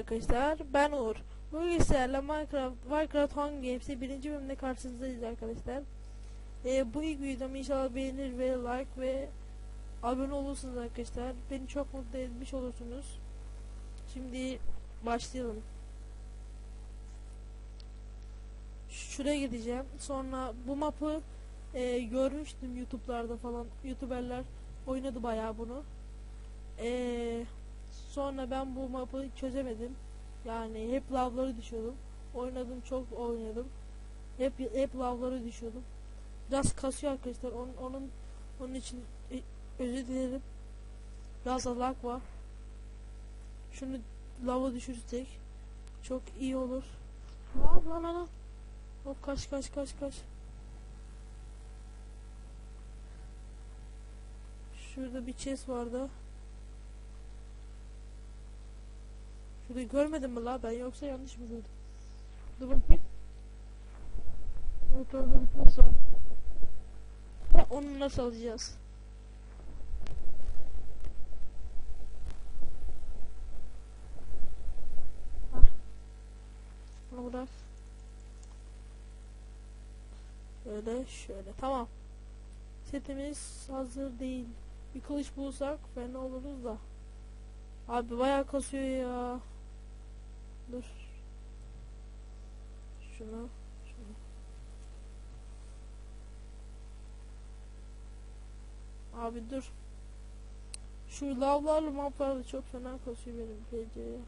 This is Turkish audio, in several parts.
arkadaşlar. Ben Uğur. Bugün sizlerle Minecraft, Minecraft Hunger Games'e birinci bölümde karşınızdayız arkadaşlar. Ee, bu ilk videomu inşallah beğenir ve like ve abone olursunuz arkadaşlar. Beni çok mutlu etmiş olursunuz. Şimdi başlayalım. Şuraya gideceğim. Sonra bu mapı e, görmüştüm YouTube'larda falan. YouTuberler oynadı bayağı bunu. Eee Sonra ben bu mapı çözemedim. Yani hep lavları düşüyordum. Oynadım çok oynadım. Hep hep lavları düşüyordum. Biraz kasıyor arkadaşlar. Onun onun onun için e, özür dilerim. Biraz lag var. Şunu lava düşürsek çok iyi olur. Lan lan lan. Hop kaç kaç kaç kaç. Şurada bir chest vardı. Şurayı görmedin mi la ben yoksa yanlış mı gördüm? Dur bakayım. Evet orada bir nasıl var? Ya onu nasıl alacağız? Bunu bırak. Şöyle şöyle tamam. Setimiz hazır değil. Bir kılıç bulsak fena oluruz da. Abi bayağı kasıyor ya. Dur. Şunu. Şunu. Abi dur. Şu lavlarla maplarla çok fena kasıyor benim PC'ye.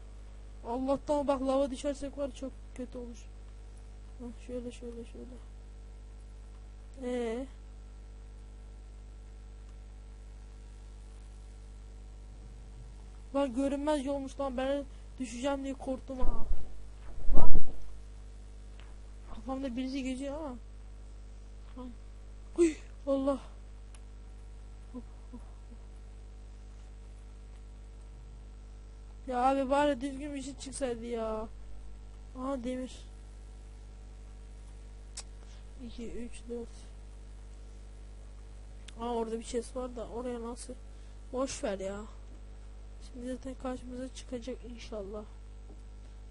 Allah'tan bak lava düşersek var çok kötü olur. Şöyle şöyle şöyle. Ee. Lan görünmez yolmuş lan ben düşeceğim diye korktum ha. Kafamda birisi geziyor ama. Uy, Allah. Ya abi bari düzgün bir şey çıksaydı ya. Aha demir. 2 3 4 Aa orada bir chest var da oraya nasıl? Boş ver ya. Şimdi zaten karşımıza çıkacak inşallah.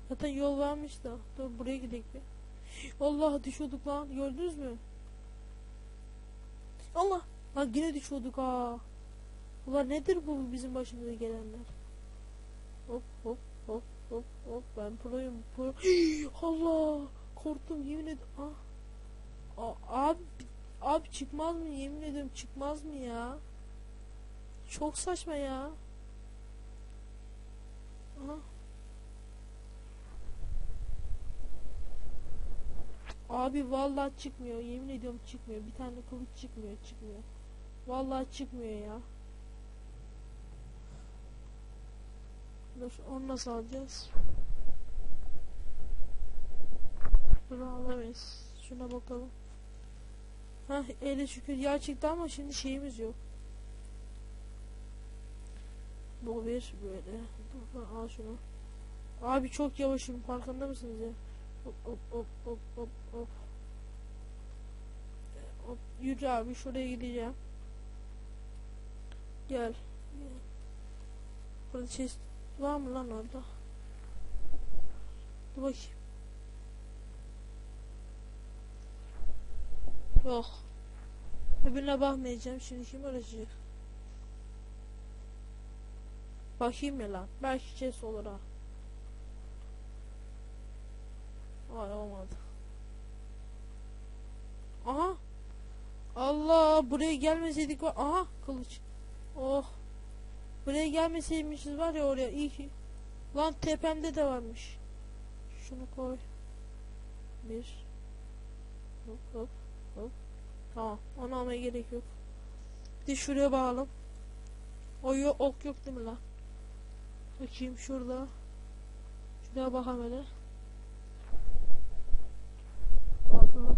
Zaten yol varmış da. Dur buraya gidelim bir. Allah düşüyorduk lan. Gördünüz mü? Allah. Lan yine düşüyorduk ha. Ulan nedir bu bizim başımıza gelenler? Hop hop hop hop hop. Ben proyum. Pro. Allah. Korktum yemin ederim. Ah. Abi abi çıkmaz mı yemin ediyorum çıkmaz mı ya? Çok saçma ya. Abi vallahi çıkmıyor. Yemin ediyorum çıkmıyor. Bir tane kılıç çıkmıyor, çıkmıyor. Vallahi çıkmıyor ya. Dur, onu nasıl alacağız? Dur alamayız. Şuna bakalım. Hah, ele şükür yağ çıktı ama şimdi şeyimiz yok. Bu bir böyle. Dur al şunu. Abi çok yavaşım farkında mısınız ya? Hop hop hop hop hop hop. Hop yürü abi şuraya gideceğim. Gel. Burada chest var mı lan orada? Dur bakayım. Yok. Öbürüne bakmayacağım şimdi kim uğraşacak? Bakayım ya lan. Belki chest olur ha. Ay olmadı. Aha. Allah buraya gelmeseydik var. Aha kılıç. Oh. Buraya gelmeseymişiz var ya oraya iyi. Lan tepemde de varmış. Şunu koy. Bir. Hop hop hop. Tamam. Onu almaya gerek yok. Bir şuraya bağalım. O yok, ok yok değil mi lan? Bakayım şurada. Şuraya bakalım hele. Koyalım.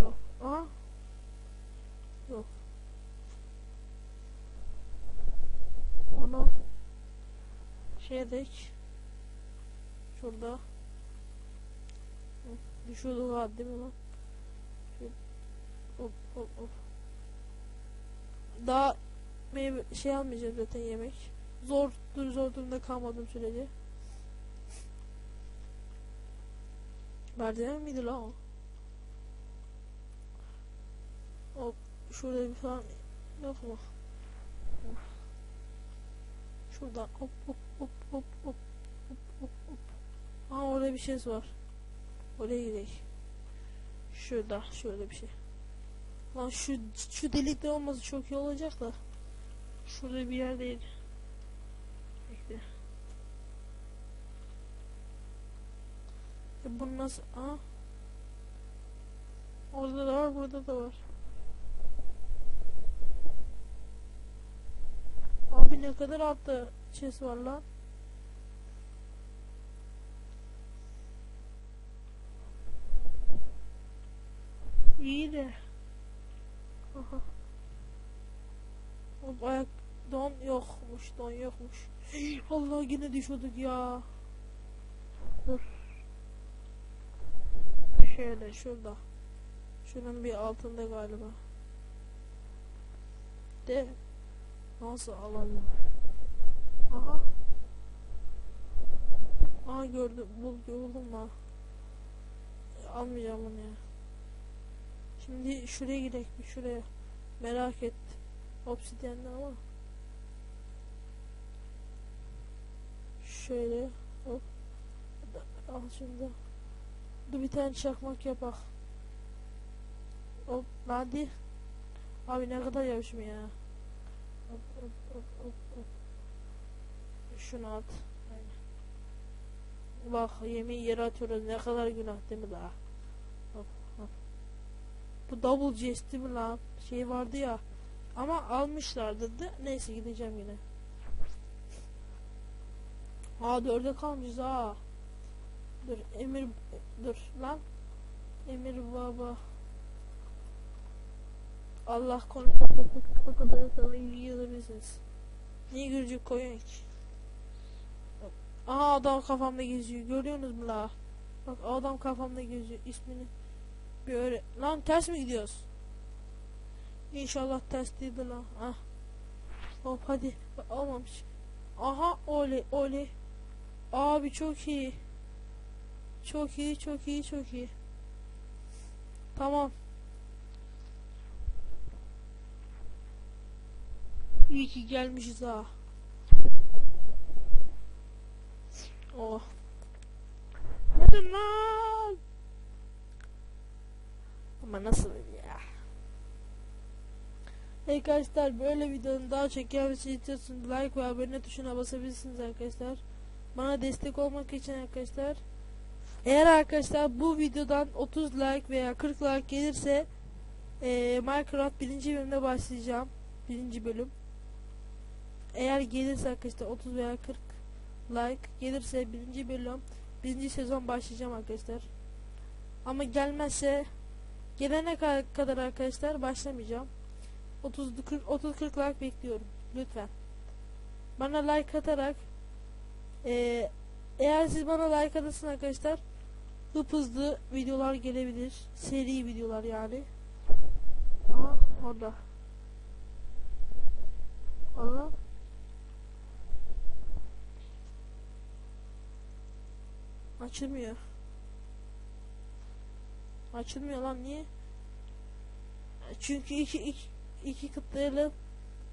Yok. Aha. Yok. Onu şeye dek. Şurada. Düşüyordu ha değil mi lan? Hop hop hop. Daha meyve şey almayacağım zaten yemek zor, zor durumda kalmadığım sürece. Merdiven miydi lan o? O şurada bir falan yok mu? Şuradan hop hop hop hop hop hop hop hop. Aa orada bir şey var. Oraya gidelim. Şurada şöyle bir şey. Lan şu şu delikte olması çok iyi olacak da. Şurada bir yerdeydi. Bekle. E bu nasıl? Aa. Orada da var, burada da var. Abi ne kadar altta chest var lan. İyi de. Aha. Hop ayak don yokmuş, don yokmuş. Allah yine düşüyorduk ya. Dur. Şöyle şurada. Şunun bir altında galiba. De nasıl alalım? Aha. Aha gördüm. Bul buldum lan. Almayacağım bunu ya. Şimdi şuraya gidelim şuraya. Merak et. Obsidyenler ama. Şöyle. Hop. Al şimdi. Dur bir tane çakmak yapak. Hop hadi. Abi ne kadar yavaşım ya. Hop hop hop hop hop. Şunu at. Aynen. Bak yemeği yere atıyoruz ne kadar günah değil mi daha? Hop hop. Bu double chest değil mi lan? Şey vardı ya. Ama almışlardı da. Neyse gideceğim yine. Aa dörde kalmışız ha. Dur Emir dur lan. Emir baba. Allah konuşma o kadar sana ilgi alabilirsiniz. Niye gülcük koyuyorsun ki? Aha adam kafamda geziyor. Görüyorsunuz mu la? Bak adam kafamda geziyor. İsmini bir öyle. Lan ters mi gidiyoruz? İnşallah ters değildir lan. Ah. Hop hadi. Olmamış. Aha oley oley. Abi çok iyi. Çok iyi çok iyi çok iyi. Tamam. İyi ki gelmişiz ha. Oh. Hadi lan. Ama nasıl ya? Hey arkadaşlar böyle videonun daha çok gelmesini istiyorsanız like ve abone tuşuna basabilirsiniz arkadaşlar. Bana destek olmak için arkadaşlar. Eğer arkadaşlar bu videodan 30 like veya 40 like gelirse e, Minecraft birinci bölümde başlayacağım. Birinci bölüm. Eğer gelirse arkadaşlar 30 veya 40 like gelirse birinci bölüm birinci sezon başlayacağım arkadaşlar. Ama gelmezse gelene kadar arkadaşlar başlamayacağım. 30 40 30 40 like bekliyorum lütfen. Bana like atarak e, eğer siz bana like atırsın arkadaşlar hıp hızlı videolar gelebilir. Seri videolar yani. Aha orada. Allah. Açılmıyor. Açılmıyor lan niye? Çünkü iki, iki, iki kıtlayalı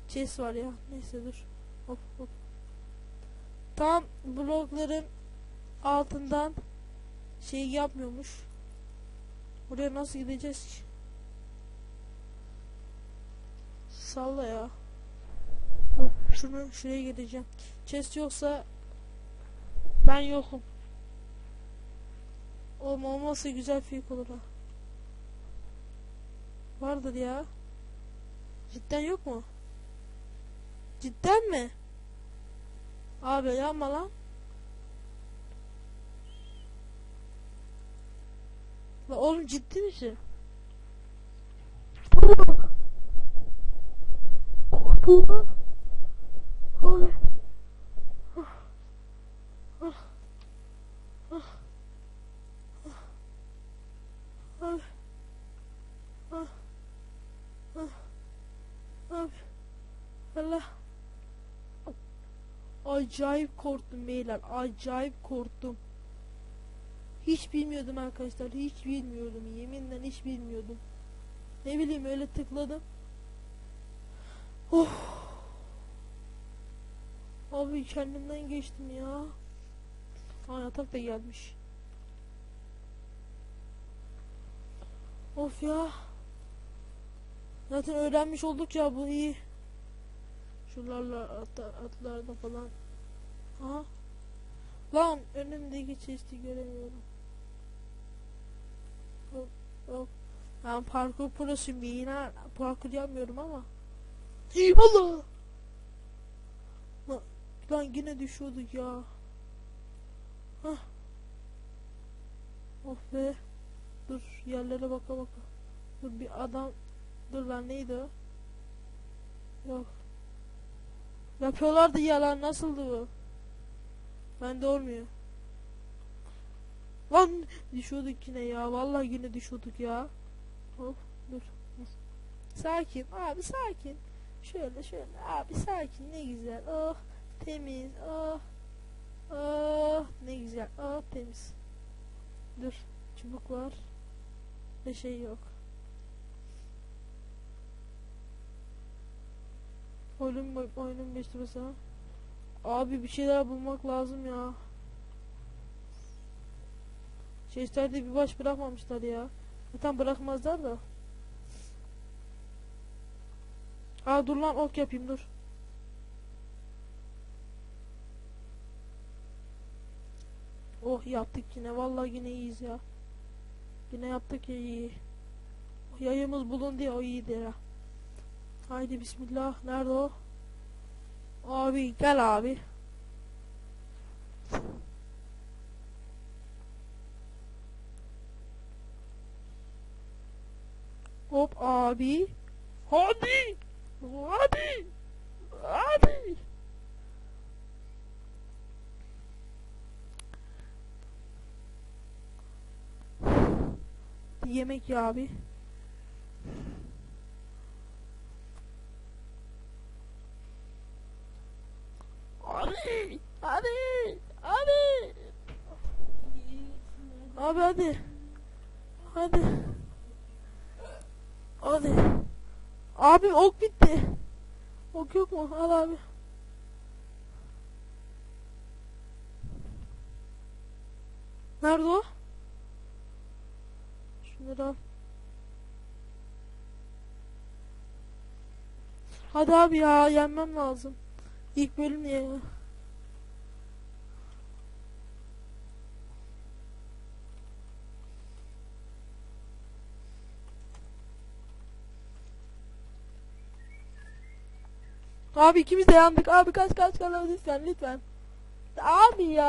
chest var ya. Neyse dur. Hop hop. Tam blokların altından şey yapmıyormuş. Buraya nasıl gideceğiz ki? Salla ya. Şunu şuraya gideceğim. Chest yoksa ben yokum. Oğlum olmazsa güzel fake olur ha. Vardır ya. Cidden yok mu? Cidden mi? Abi yanma lan. La oğlum ciddi misin? Allah Acayip korktum beyler. Acayip korktum. Hiç bilmiyordum arkadaşlar. Hiç bilmiyordum. Yeminle hiç bilmiyordum. Ne bileyim öyle tıkladım. Oh. Abi kendimden geçtim ya. Aa yatak da gelmiş. Of ya. Zaten öğrenmiş olduk ya bu iyi. Şuralarla atlar, atlarda falan. Aha. Lan önümdeki çeşidi göremiyorum. Hop hop. Ben parkur prosuyum yine parkur yapmıyorum ama. Eyvallah. Lan, lan yine düşüyorduk ya. Hah. Of be. Dur yerlere baka baka. Dur bir adam. Dur lan neydi o? Yok. Yapıyorlardı ya lan nasıldı bu? Bende olmuyor. Lan düşüyorduk yine ya. Vallahi yine düşüyorduk ya. Hop dur. Sakin abi sakin. Şöyle şöyle abi sakin ne güzel. Oh temiz. Oh. Oh ne güzel. Oh temiz. Dur. Çubuk var. Bir şey yok. Oyunum, oyunum geçti mesela. Abi bir şeyler bulmak lazım ya. Chest'lerde bir baş bırakmamışlar ya. Zaten bırakmazlar da. Aa dur lan ok yapayım dur. Oh yaptık yine. Vallahi yine iyiyiz ya. Yine yaptık ya iyi. Yayımız bulundu ya o iyiydi ya. Haydi bismillah. Nerede o? Abi gel abi. Hop abi. Hadi. Hadi. Hadi. Yemek ya abi. Hadi. Hadi. Hadi. Abi hadi. Hadi. Hadi. Abi ok bitti. Ok yok mu? Al abi. Nerede o? Şunları al. Hadi abi ya yenmem lazım. İlk bölüm ya. Abi ikimiz de yandık. Abi kaç kaç kaç lütfen lütfen. Abi ya.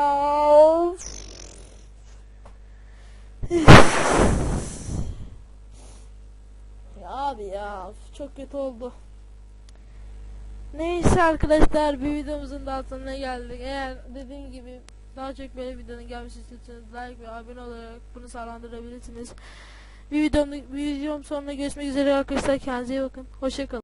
ya abi ya çok kötü oldu. Neyse arkadaşlar bir videomuzun daha sonuna geldik. Eğer dediğim gibi daha çok böyle videonun gelmesi istiyorsanız like ve abone olarak bunu sağlandırabilirsiniz. Bir videom, bir videom sonuna görüşmek üzere arkadaşlar. Kendinize iyi bakın. Hoşçakalın.